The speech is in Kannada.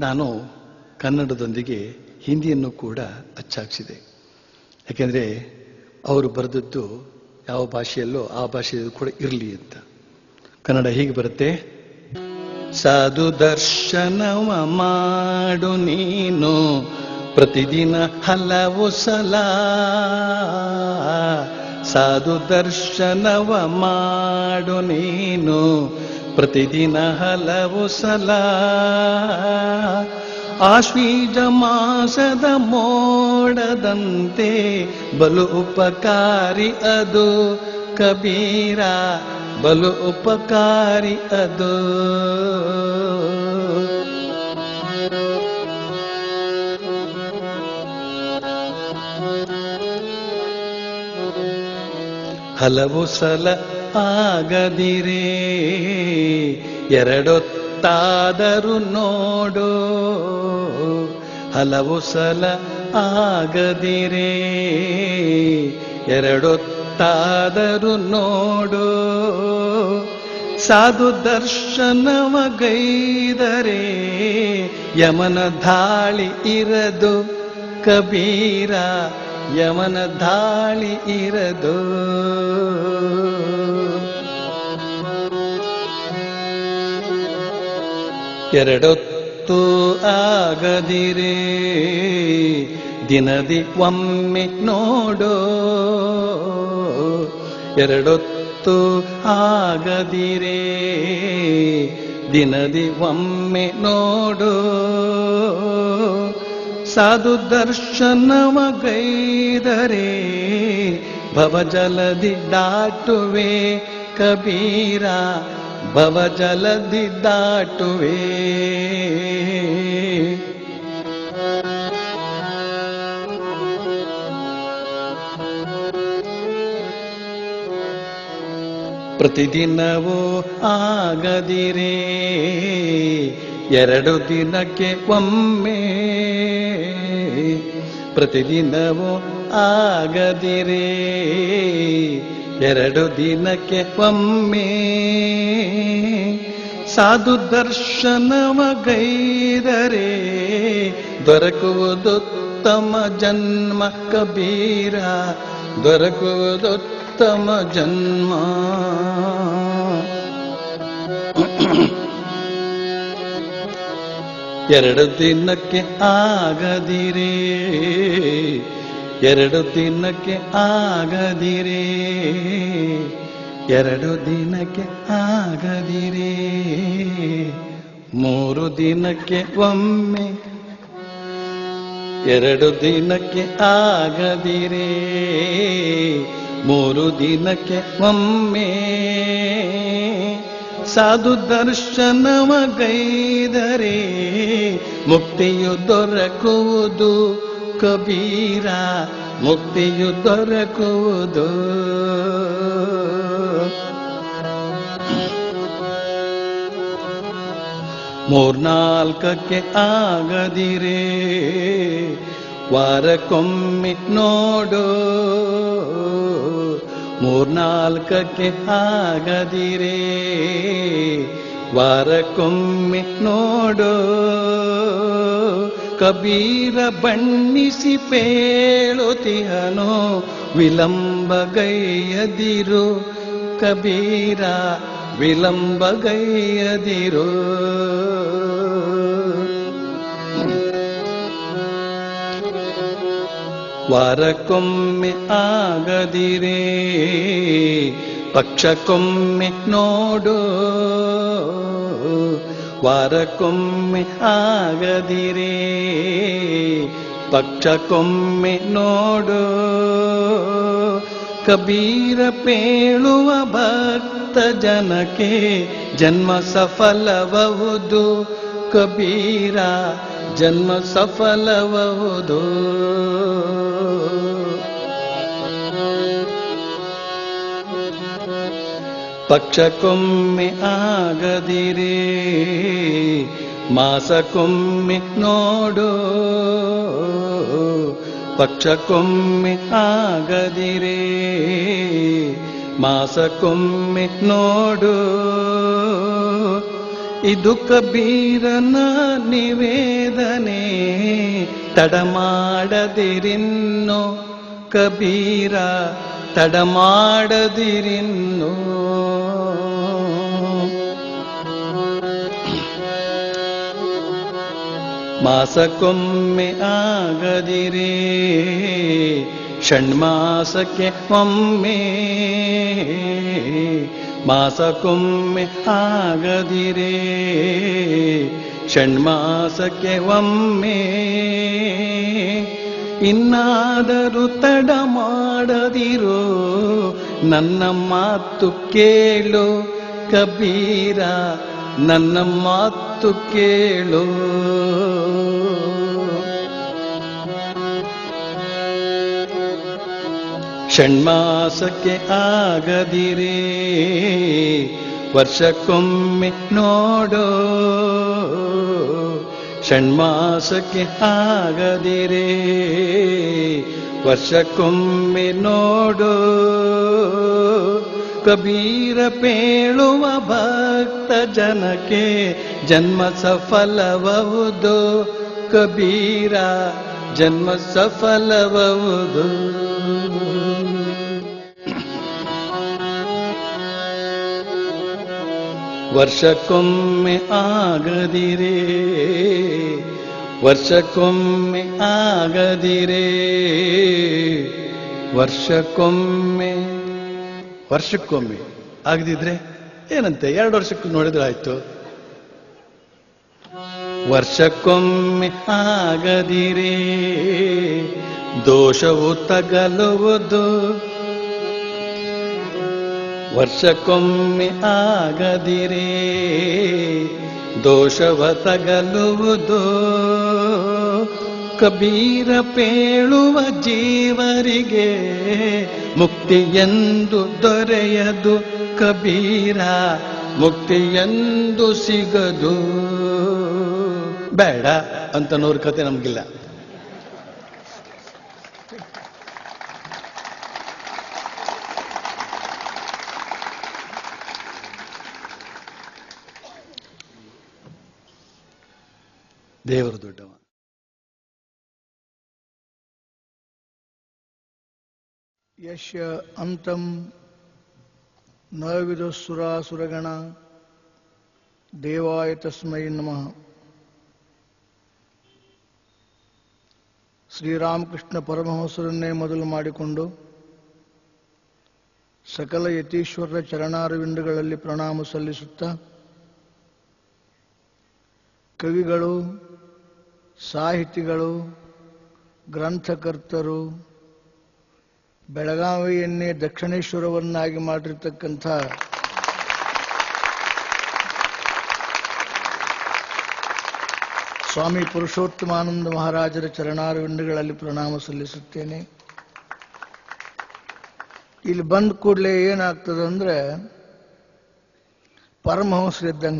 ನಾನು ಕನ್ನಡದೊಂದಿಗೆ ಹಿಂದಿಯನ್ನು ಕೂಡ ಅಚ್ಚಾಕ್ಸಿದೆ ಯಾಕೆಂದರೆ ಅವರು ಬರೆದದ್ದು ಯಾವ ಭಾಷೆಯಲ್ಲೋ ಆ ಭಾಷೆಯಲ್ಲೂ ಕೂಡ ಇರಲಿ ಅಂತ. ಕನ್ನಡ ಹೀಗೆ ಬರುತ್ತೆ? ಸಾಧು ದರ್ಶನವ ಮಾಡು ನೀನು ಪ್ರತಿದಿನ ಹಲವು ಸಲ. ಸಾಧು ದರ್ಶನವ ಮಾಡು ನೀನು ಪ್ರತಿದಿನ ಹಲವು ಸಲ ಆಶ್ವೀಜ ಮಾಸದ ಮೋಡದಂತೆ ಬಲು ಉಪಕಾರಿ ಅದು ಕಬೀರ, ಬಲು ಉಪಕಾರಿ ಅದು. ಹಲವು ಸಲ ಆಗದಿರೇ ಎರಡೊತ್ತಾದರೂ ನೋಡು, ಹಲವು ಸಲ ಆಗದಿರೇ. ಎರಡೊತ್ತಾದರೂ ನೋಡು, ಸಾಧು ದರ್ಶನವ ಗೈದರೆ, ಯಮನ ಧಾಳಿ ಇರದು ಕಬೀರ. ಯಮನ ದಾಳಿ ಇರದು. ಎರಡೊತ್ತು ಆಗದಿರೆ ದಿನದಿ ಒಮ್ಮೆ ನೋಡೋ. ಎರಡೊತ್ತು ಆಗದಿರೇ ದಿನದಿ ಒಮ್ಮೆ ನೋಡೋ. ಸಾಧು ದರ್ಶನವ ಗೈದರೆ ಭವಜಲದಿ ದಾಟುವೆ ಕಬೀರ ಭವಜಲದಿ ದಾಟುವೆ. ಪ್ರತಿದಿನವೂ ಆಗದಿರೇ ಎರಡು ದಿನಕ್ಕೆ ಒಮ್ಮೆ ಪ್ರತಿದಿನವೂ ಆಗದಿರೇ. ಎರಡು ದಿನಕ್ಕೆ ಒಮ್ಮೆ ಸಾಧು ದರ್ಶನವ ಗೈದರೆ ದೊರಕುವುದುತ್ತಮ ಜನ್ಮ ಕಬೀರ. ದೊರಕುವುದುತ್ತಮ ಜನ್ಮ ಎರಡು ದಿನಕ್ಕೆ ಆಗದಿರೇ. ಎರಡು ದಿನಕ್ಕೆ ಆಗದಿರೇ. ಎರಡು ದಿನಕ್ಕೆ ಆಗದಿರೇ. ಮೂರು ದಿನಕ್ಕೆ ಒಮ್ಮೆ. ಎರಡು ದಿನಕ್ಕೆ ಆಗದಿರೇ. ಮೂರು ದಿನಕ್ಕೆ ಒಮ್ಮೆ. ಸಾಧು ದರ್ಶನವ ಗೈದರೆ ಮುಕ್ತಿಯು ದೊರಕುವುದು ಕಬೀರ ಮುಕ್ತಿಯು ದೊರಕುವುದು. ಮೂರ್ನಾಲ್ಕಕ್ಕೆ ಆಗದಿರೆ ವಾರಕ್ಕೊಮ್ಮೆ ನೋಡು. ಮೂರ್ನಾಲ್ಕಕ್ಕೆ ಆಗದಿರೇ. ವಾರಕ್ಕೊಮ್ಮೆ ನೋಡೋ ಕಬೀರ ಬಣ್ಣಿಸಿ ಪೇಳುತಿಹನು ವಿಳಂಬಗೈಯದಿರು ಕಬೀರ ವಿಳಂಬಗೈಯದಿರು ವಾರಕ್ಕೊಮ್ಮೆ ಆಗದಿರೇ ಪಕ್ಷಕ್ಕೊಮ್ಮೆ ನೋಡು. ವಾರಕ್ಕೊಮ್ಮೆ ಆಗದಿರೇ ಪಕ್ಷಕ್ಕೊಮ್ಮೆ ನೋಡು. ಕಬೀರ ಪೇಳುವ ಭಕ್ತ ಜನಕ್ಕೆ ಜನ್ಮ ಸಫಲಬಹುದು ಕಬೀರ ಜನ್ಮ ಸಫಲಬಹುದು ಪಕ್ಷಕ್ಕೊಮ್ಮೆ ಆಗದಿರೆ ಮಾಸಕ್ಕೊಮ್ಮೆ ನೋಡು. ಪಕ್ಷಕ್ಕೊಮ್ಮೆ ಆಗದಿರೇ ಮಾಸಕ್ಕೊಮ್ಮೆ ನೋಡು. ಇದು ಕಬೀರನ ನಿವೇದನೆ ತಡಮಾಡದಿರಿನ್ನು ಕಬೀರ ತಡಮಾಡದಿರಿನ್ನು. ಮಾಸಕ್ಕೊಮ್ಮೆ ಆಗದಿರಿ ಷಣ್ಮಾಸಕ್ಕೆ ಒಮ್ಮೆ ಮಾಸಕ್ಕೊಮ್ಮೆ ಆಗದಿರೇ ಷಣ್ಮಾಸಕ್ಕೆ ಒಮ್ಮೆ. ಇನ್ನಾದರೂ ತಡ ಮಾಡದಿರೋ ನನ್ನ ಮಾತು ಕೇಳು ಕಬೀರ ನನ್ನ ಮಾತು ಕೇಳು. ಷಣ್ಮಾಸಕ್ಕೆ ಆಗದಿರೇ, ವರ್ಷಕ್ಕೊಮ್ಮೆ ನೋಡೋ. ಷಣ್ಮಾಸಕ್ಕೆ ಆಗದಿರೇ, ವರ್ಷಕ್ಕೊಮ್ಮೆ ನೋಡೋ. ಕಬೀರ ಪೇಳುವ ಭಕ್ತ ಜನಕ್ಕೆ ಜನ್ಮ ಸಫಲಬಹುದು ಕಬೀರ ಜನ್ಮ ಸಫಲಬಹುದು ವರ್ಷಕ್ಕೊಮ್ಮೆ ಆಗದಿರೇ ವರ್ಷಕ್ಕೊಮ್ಮೆ ಆಗದಿರೇ, ವರ್ಷಕ್ಕೊಮ್ಮೆ ವರ್ಷಕ್ಕೊಮ್ಮೆ ಆಗದಿದ್ರೆ ಏನಂತೆ? ಎರಡು ವರ್ಷಕ್ಕೆ ನೋಡಿದ್ರೆ ಆಯ್ತು. ವರ್ಷಕ್ಕೊಮ್ಮೆ ಆಗದಿರೇ, ದೋಷವು ತಗಲುವುದು ವರ್ಷಕ್ಕೊಮ್ಮೆ ಆಗದಿರೇ, ದೋಷವ ತಗಲುವುದು. ಕಬೀರ ಪೇಳುವ ಜೀವರಿಗೆ ಮುಕ್ತಿಯೆಂದು ದೊರೆಯದು ಕಬೀರ ಮುಕ್ತಿಯೆಂದು ಸಿಗದು. ಬೇಡ ಅಂತ ನೂರು ಕತೆ ನಮಗಿಲ್ಲ. ದೇವರು ದೊಡ್ಡವ. ಯಶ್ಯ ಅಂತಂ ನ ವಿದುಸುರಾಸುರಗಣ ದೇವಾಯ ತಸ್ಮೈ ನಮಃ. ಶ್ರೀರಾಮಕೃಷ್ಣ ಪರಮಹಂಸರನ್ನೇ ಮೊದಲು ಮಾಡಿಕೊಂಡು ಸಕಲ ಯತೀಶ್ವರರ ಚರಣಾರವಿಂದಗಳಲ್ಲಿ ಪ್ರಣಾಮ ಸಲ್ಲಿಸುತ್ತ ಕವಿಗಳು ಸಾಹಿತಿಗಳು, ಗ್ರಂಥಕರ್ತರು, ಬೆಳಗಾವಿಯನ್ನೇ ದಕ್ಷಿಣೇಶ್ವರವನ್ನಾಗಿ ಮಾಡಿರ್ತಕ್ಕಂಥ ಸ್ವಾಮಿ ಪುರುಷೋತ್ತಮಾನಂದ ಮಹಾರಾಜರ ಚರಣಾರವಿಂದಗಳಲ್ಲಿ ಪ್ರಣಾಮ ಸಲ್ಲಿಸುತ್ತೇನೆ. ಇಲ್ಲಿ ಬಂದ ಕೂಡಲೇ ಏನಾಗ್ತದಂದ್ರೆ ಪರಮಹಂಸರಿದ್ದಂಗ